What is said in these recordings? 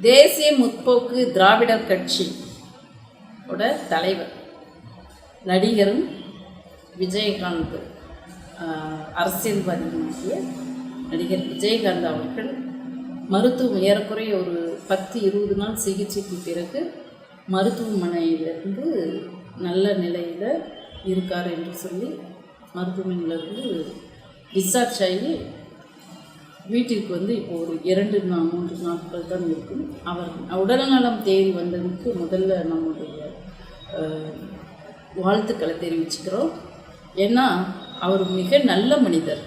தேசிய முற்போக்கு திராவிடர் கட்சி ஓட தலைவர் நடிகரும் விஜயகாந்த் ஆஹ், அரசியல்வாதியுமாகிய நடிகர் விஜயகாந்த் அவர்கள் மருத்துவம் ஏறக்குறைய ஒரு பத்து இருபது நாள் சிகிச்சைக்கு பிறகு மருத்துவமனையிலிருந்து நல்ல நிலையில் இருக்கார் என்று சொல்லி மருத்துவமனையிலிருந்து டிஸ்சார்ஜ் ஆகி வீட்டிற்கு வந்து இப்போ ஒரு இரண்டு நா மூன்று நாட்கள் தான் இருக்கும். அவர் உடல்நலம் தேடி வந்ததுக்கு முதல்ல நம்முடைய வாழ்த்துக்களை தெரிவிச்சுக்கிறோம். ஏன்னா அவர் மிக நல்ல மனிதர்.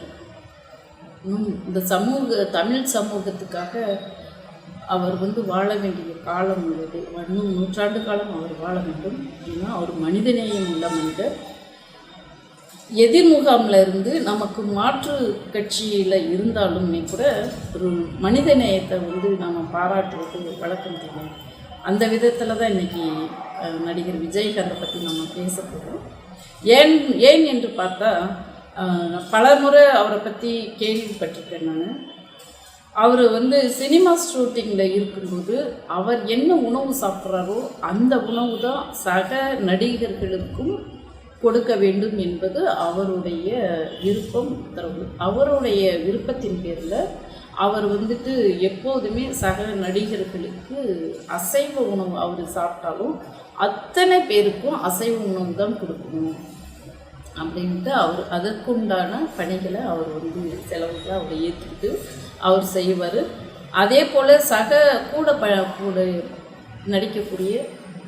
இந்த சமூக தமிழ் சமூகத்துக்காக அவர் வந்து வாழ வேண்டிய காலம் உள்ளது. இன்னும் நூற்றாண்டு காலம் அவர் வாழ வேண்டும். ஏன்னா அவர் மனிதநேயம் உள்ள மனிதர். எதிர்முகாமில் இருந்து நமக்கு மாற்று கட்சியில் இருந்தாலுமே கூட ஒரு மனித நேயத்தை வந்து நம்ம பாராட்டுறது வழக்கம் தெரியும் அந்த விதத்தில் தான் இன்றைக்கி நடிகர் விஜயகாந்தை பற்றி நம்ம பேச போகிறோம் ஏன் ஏன் என்று பார்த்தா பல முறை அவரை பற்றி கேள்விப்பட்டிருக்கேன் நான். அவர் வந்து சினிமா ஷூட்டிங்கில் இருக்கும்போது அவர் என்ன உணவு சாப்பிட்றாரோ அந்த உணவு தான் சக நடிகர்களுக்கும் கொடுக்க வேண்டும் என்பது அவருடைய விருப்பம் உத்தரவு. அவருடைய விருப்பத்தின் பேரில் அவர் வந்துட்டு எப்போதுமே சக நடிகர்களுக்கு அசைவ உணவு அவர் சாப்பிட்டாலும் அத்தனை பேருக்கும் அசைவ உணவு தான் கொடுக்கணும் அப்படின்ட்டு அவர் அதற்குண்டான பணிகளை அவர் வந்து செலவுக்கு அவர் ஏற்றுக்கிட்டு அவர் செய்வார். அதே போல் சக கூட ப கூட நடிக்கக்கூடிய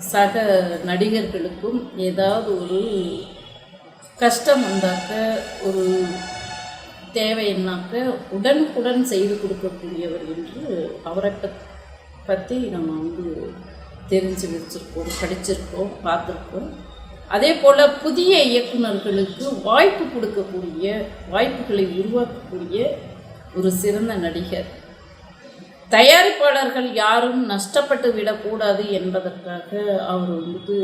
சக நடிகர்களுக்கும் ஏதாவது ஒரு கஷ்டம் வந்தாக்க ஒரு தேவைன்னாக்க உடனுக்குடன் செய்து கொடுக்கக்கூடியவர் என்று அவரை பத் பற்றி நம்ம வந்து தெரிஞ்சு வச்சுருக்கோம் படிச்சிருக்கோம் பார்த்துருக்கோம் அதே போல் புதிய இயக்குனர்களுக்கு வாய்ப்பு கொடுக்கக்கூடிய வாய்ப்புகளை உருவாக்கக்கூடிய ஒரு சிறந்த நடிகர் தயாரிப்பாளர்கள் யாரும் நஷ்டப்பட்டு விடக்கூடாது என்பதற்காக அவர் வந்துட்டு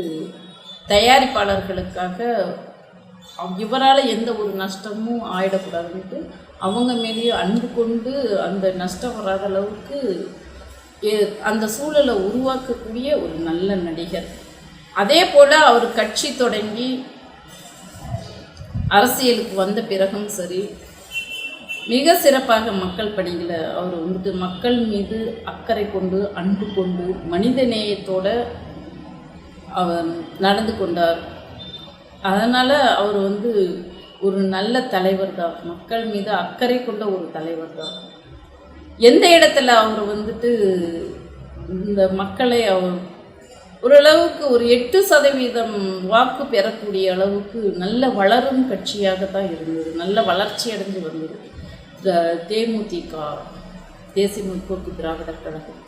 தயாரிப்பாளர்களுக்காக இவரால் எந்த ஒரு நஷ்டமும் ஆயிடக்கூடாதுன்ட்டு அவங்க மேலேயும் அன்பு கொண்டு அந்த நஷ்டம் வராத அளவுக்கு எ- அந்த சூழலை உருவாக்கக்கூடிய ஒரு நல்ல நடிகர். அதே போல் அவர் கட்சி தொடங்கி அரசியலுக்கு வந்த பிறகும் சரி மிக சிறப்பாக மக்கள் பணிகளை அவர் வந்துட்டு மக்கள் மீது அக்கறை கொண்டு அன்பு கொண்டு மனித நேயத்தோடு அவர் நடந்து கொண்டார். அதனால் அவர் வந்து ஒரு நல்ல தலைவர் தான். மக்கள் மீது அக்கறை கொண்ட ஒரு தலைவர் தான். எந்த இடத்துல அவர் வந்துட்டு இந்த மக்களை அவர் ஓரளவுக்கு ஒரு எட்டு சதவீதம் வாக்கு பெறக்கூடிய அளவுக்கு நல்ல வளரும் கட்சியாக தான் இருந்தது. நல்ல வளர்ச்சி அடைஞ்சு வந்தது. தேமுதிக தேசிய முற்போக்கு திராவிடர் கழகம்.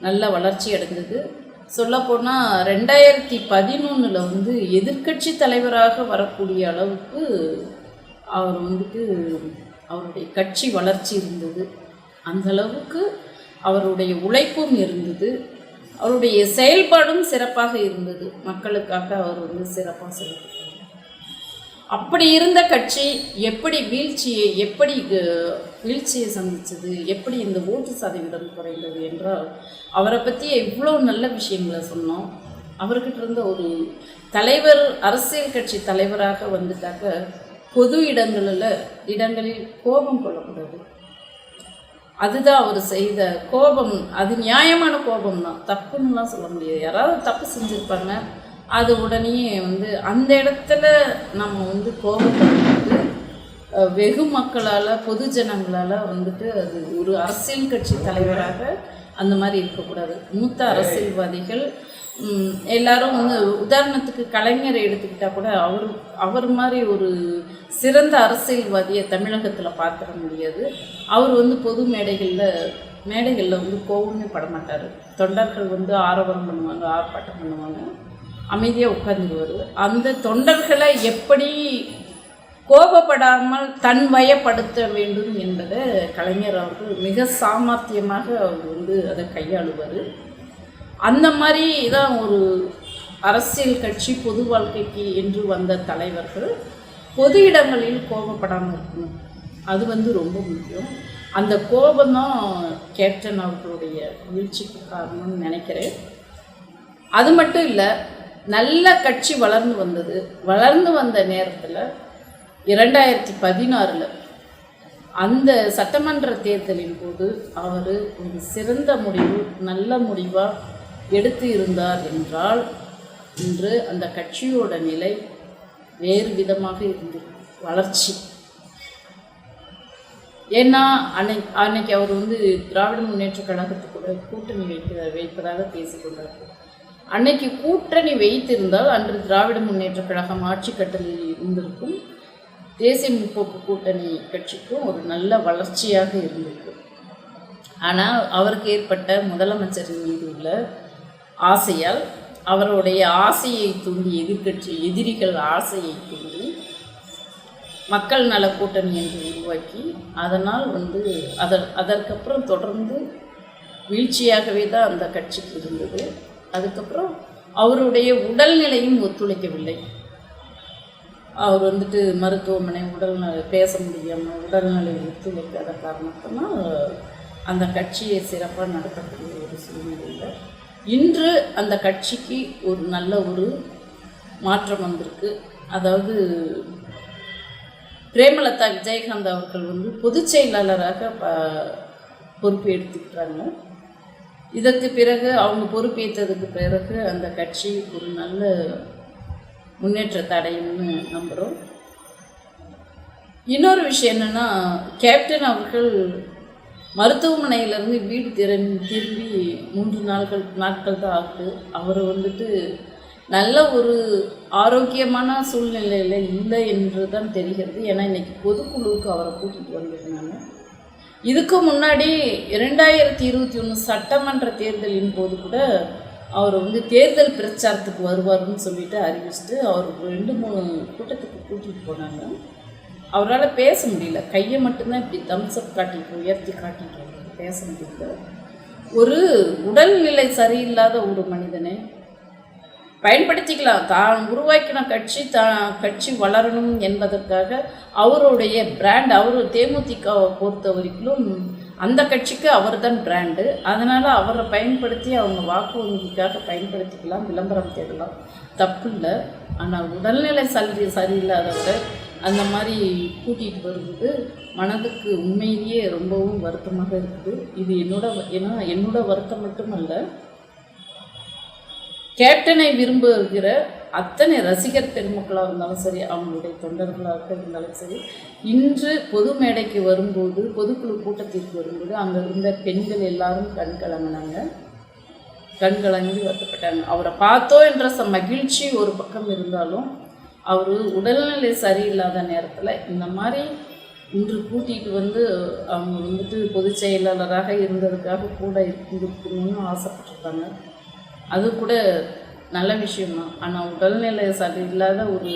நல்ல வளர்ச்சி அடைந்தது. சொல்லப்போனால் ரெண்டாயிரத்தி பதினொன்றில் வந்து எதிர்க்கட்சி தலைவராக வரக்கூடிய அளவுக்கு அவர் வந்துட்டு அவருடைய கட்சி வளர்ச்சி இருந்தது. அந்த அளவுக்கு அவருடைய உழைப்பும் இருந்தது. அவருடைய செயல்பாடும் சிறப்பாக இருந்தது. மக்களுக்காக அவர் வந்து சிறப்பாக செயல்பட்டார். அப்படி இருந்த கட்சி எப்படி வீழ்ச்சியை எப்படி வீழ்ச்சியை சந்தித்தது எப்படி இந்த ஓட்டு சதவீதம் குறைந்தது என்றால் அவரை பற்றி இவ்வளோ நல்ல விஷயங்களை சொன்னோம். அவர்கிட்ட இருந்த ஒரு தலைவர் அரசியல் கட்சி தலைவராக வந்துட்டாக்க பொது இடங்களில் இடங்களில் கோபம் கொள்ளக்கூடாது. அதுதான் அவர் செய்த கோபம். அது நியாயமான கோபம் தான் தப்புன்னுலாம் சொல்ல முடியாது. யாராவது தப்பு செஞ்சுருப்பாங்க. அது உடனே வந்து அந்த இடத்துல நம்ம வந்து கோபப்படும்போது வெகு மக்களால் பொது ஜனங்களால் வந்துட்டு அது ஒரு அரசியல் கட்சி தலைவராக அந்த மாதிரி இருக்கக்கூடாது. மூத்த அரசியல்வாதிகள் எல்லாரும் வந்து உதாரணத்துக்கு கலைஞரை எடுத்துக்கிட்டால் கூட அவர் அவர் மாதிரி ஒரு சிறந்த அரசியல்வாதியை தமிழகத்தில் பார்த்துட முடியாது. அவர் வந்து பொது மேடைகளில் மேடைகளில் வந்து கோவமே படமாட்டார். தொண்டர்கள் வந்து ஆரவாரம் பண்ணுவாங்க ஆர்ப்பாட்டம் பண்ணுவாங்க. அமைதியாக உட்கார்ந்துருவார். அந்த தொண்டர்களை எப்படி கோபப்படாமல் தன்மயப்படுத்த வேண்டும் என்பதை கலைஞர் அவர்கள் மிக சாமர்த்தியமாக அவர் வந்து அதை கையாளுவார். அந்த மாதிரி தான் ஒரு அரசியல் கட்சி பொது வாழ்க்கைக்கு என்று வந்த தலைவர்கள் பொது இடங்களில் கோபப்படாமல் இருக்கணும். அது வந்து ரொம்ப முக்கியம். அந்த கோபம்தான் கேப்டன் அவர்களுடைய வீழ்ச்சிக்கு காரணம்னு நினைக்கிறேன். அது மட்டும் இல்லை நல்ல கட்சி வளர்ந்து வந்தது வளர்ந்து வந்த நேரத்தில் இரண்டாயிரத்தி பதினாறில் அந்த சட்டமன்ற தேர்தலின் போது அவர் ஒரு சிறந்த முடிவு நல்ல முடிவாக எடுத்து இருந்தார் என்றால் இன்று அந்த கட்சியோட நிலை வேறு விதமாக இருந்தது வளர்ச்சி. ஏன்னா அன்னை அன்னைக்கு அவர் வந்து திராவிட முன்னேற்ற கழகத்துக்கூட கூட்டணி வைக்க வைப்பதாக பேசிக்கொண்டார் அன்னைக்கு கூட்டணி வைத்திருந்தால் அன்று திராவிட முன்னேற்ற கழகம் ஆட்சி கட்டளில் இருந்திருக்கும். தேசிய முற்போக்கு கூட்டணி கட்சிக்கும் ஒரு நல்ல வளர்ச்சியாக இருந்திருக்கும். ஆனால் அவருக்கு ஏற்பட்ட முதலமைச்சரின் மீது உள்ள ஆசையால் அவருடைய ஆசையை தூண்டி எதிர்க்கட்சி எதிரிகள் ஆசையை தூண்டி மக்கள் நல கூட்டணி என்று உருவாக்கி அதனால் வந்து அதற் அதற்கப்புறம் தொடர்ந்து வீழ்ச்சியாகவே தான் அந்த கட்சிக்கு இருந்தது. அதுக்கப்புறம் அவருடைய உடல்நிலையும் ஒத்துழைக்கவில்லை. அவர் வந்துட்டு மருத்துவமனை உடல்நல பேச முடியாமல் உடல்நிலை ஒத்துழைக்காத காரணத்தினால் அந்த கட்சியை சிறப்பாக நடத்தக்கூடிய ஒரு சூழ்நிலையில் இன்று அந்த கட்சிக்கு ஒரு நல்ல ஒரு மாற்றம் வந்திருக்கு. அதாவது பிரேமலதா விஜயகாந்த் அவர்கள் வந்து பொதுச் செயலாளராக ப பொறுப்பு எடுத்துக்கிட்டாங்க. இதற்கு பிறகு அவங்க பொறுப்பேற்றதுக்கு பிறகு அந்த கட்சி ஒரு நல்ல முன்னேற்றத்தை அடையும்னு நம்புகிறோம் இன்னொரு விஷயம் என்னென்னா கேப்டன் அவர்கள் மருத்துவமனையிலேருந்து வீடு திறன் திரும்பி மூன்று நாட்கள் நாட்கள் தான் ஆகுது. அவர் வந்துட்டு நல்ல ஒரு ஆரோக்கியமான சூழ்நிலையில் இல்லை என்று தான் தெரிகிறது. ஏன்னா இன்றைக்கி பொதுக்குழுவுக்கு அவரை கூட்டிகிட்டு வந்திருந்தாங்க. இதுக்கு முன்னாடி இரண்டாயிரத்தி இருபத்தி ஒன்று சட்டமன்ற தேர்தலின் போது கூட அவர் வந்து தேர்தல் பிரச்சாரத்துக்கு வருவார்னு சொல்லிட்டு அறிவிச்சுட்டு அவர் ரெண்டு மூணு கூட்டத்துக்கு கூட்டிகிட்டு போனாங்க. அவரால் பேச முடியல. கையை மட்டும்தான் இப்படி தம்ஸ்அப் காட்டிட்டு உயர்த்தி காட்டிட்டு பேச முடியல. ஒரு உடல்நிலை சரியில்லாத ஒரு மனிதனை பயன்படுத்திக்கலாம். தான் உருவாக்கின கட்சி தான் கட்சி வளரணும் என்பதற்காக அவருடைய பிராண்ட் அவர் தேமுதிகவை பொறுத்த வரைக்கும் அந்த கட்சிக்கு அவர் தான் பிராண்டு அதனால் அவரை பயன்படுத்தி அவங்க வாக்கு வங்கிக்காக பயன்படுத்திக்கலாம் விளம்பரம் தேடலாம். தப்பு இல்லை ஆனால் உடல்நிலை சரி சரியில்லாதவரை அந்த மாதிரி கூட்டிகிட்டு வருவது மனதுக்கு உண்மையிலேயே ரொம்பவும் வருத்தமாக இருக்குது. இது என்னோட ஏன்னா என்னோட வருத்தம் மட்டுமல்ல கேப்டனை விரும்புகிற அத்தனை ரசிகர் பெருமக்களாக இருந்தாலும் சரி அவங்களுடைய தொண்டர்களாக இருந்தாலும் சரி இன்று பொது மேடைக்கு வரும்போது பொதுக்குழு கூட்டத்திற்கு வரும்போது அங்கே இருந்த பெண்கள் எல்லாரும் கண் கலங்கினாங்க. கண் கலங்கி வருத்தப்பட்டாங்க. அவரை பார்த்தோ என்ற ச மகிழ்ச்சி ஒரு பக்கம் இருந்தாலும் அவர் உடல்நிலை சரியில்லாத நேரத்தில் இந்த மாதிரி இன்று கூட்டிகிட்டு வந்து அவங்க வந்துட்டு பொதுச் செயலாளராக இருந்ததுக்காக கூட இருக்கணும்னு ஆசைப்பட்டிருக்காங்க. அது கூட நல்ல விஷயம்தான். ஆனால் உடல்நிலை சரியில்லாத ஒரு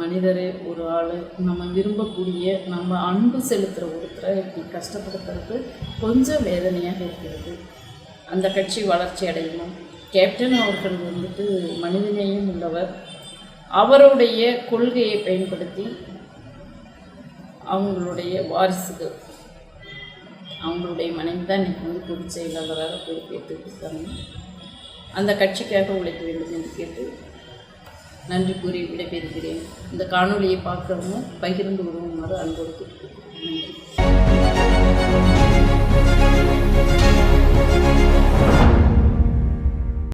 மனிதர் மனிதரே ஒரு ஆள் நம்ம விரும்பக்கூடிய நம்ம அன்பு செலுத்துகிற ஒருத்தரை இப்படி கஷ்டப்படுத்துறது கொஞ்சம் வேதனையாக இருக்கிறது. அந்த கட்சி வளர்ச்சி அடையணும். கேப்டன் அவர்கள் வந்துட்டு மனிதநேயம் உள்ளவர். அவருடைய கொள்கையை பயன்படுத்தி அவங்களுடைய வாரிசுகள். அவங்களுடைய மனைவி தான் இன்றைக்கி வந்து பொதுச் செயலாளராக பொறுப்பேற்றுக்கிட்டாங்க. அந்த கட்சிக்காக உழைக்க வேண்டும் என்று கேட்டு நன்றி கூறி விடைபெறுகிறேன். இந்த காணொலியை பார்க்கறவங்க பகிர்ந்து உதவுமாறு அன்போடு கேட்டுக்கிறேன் நன்றி.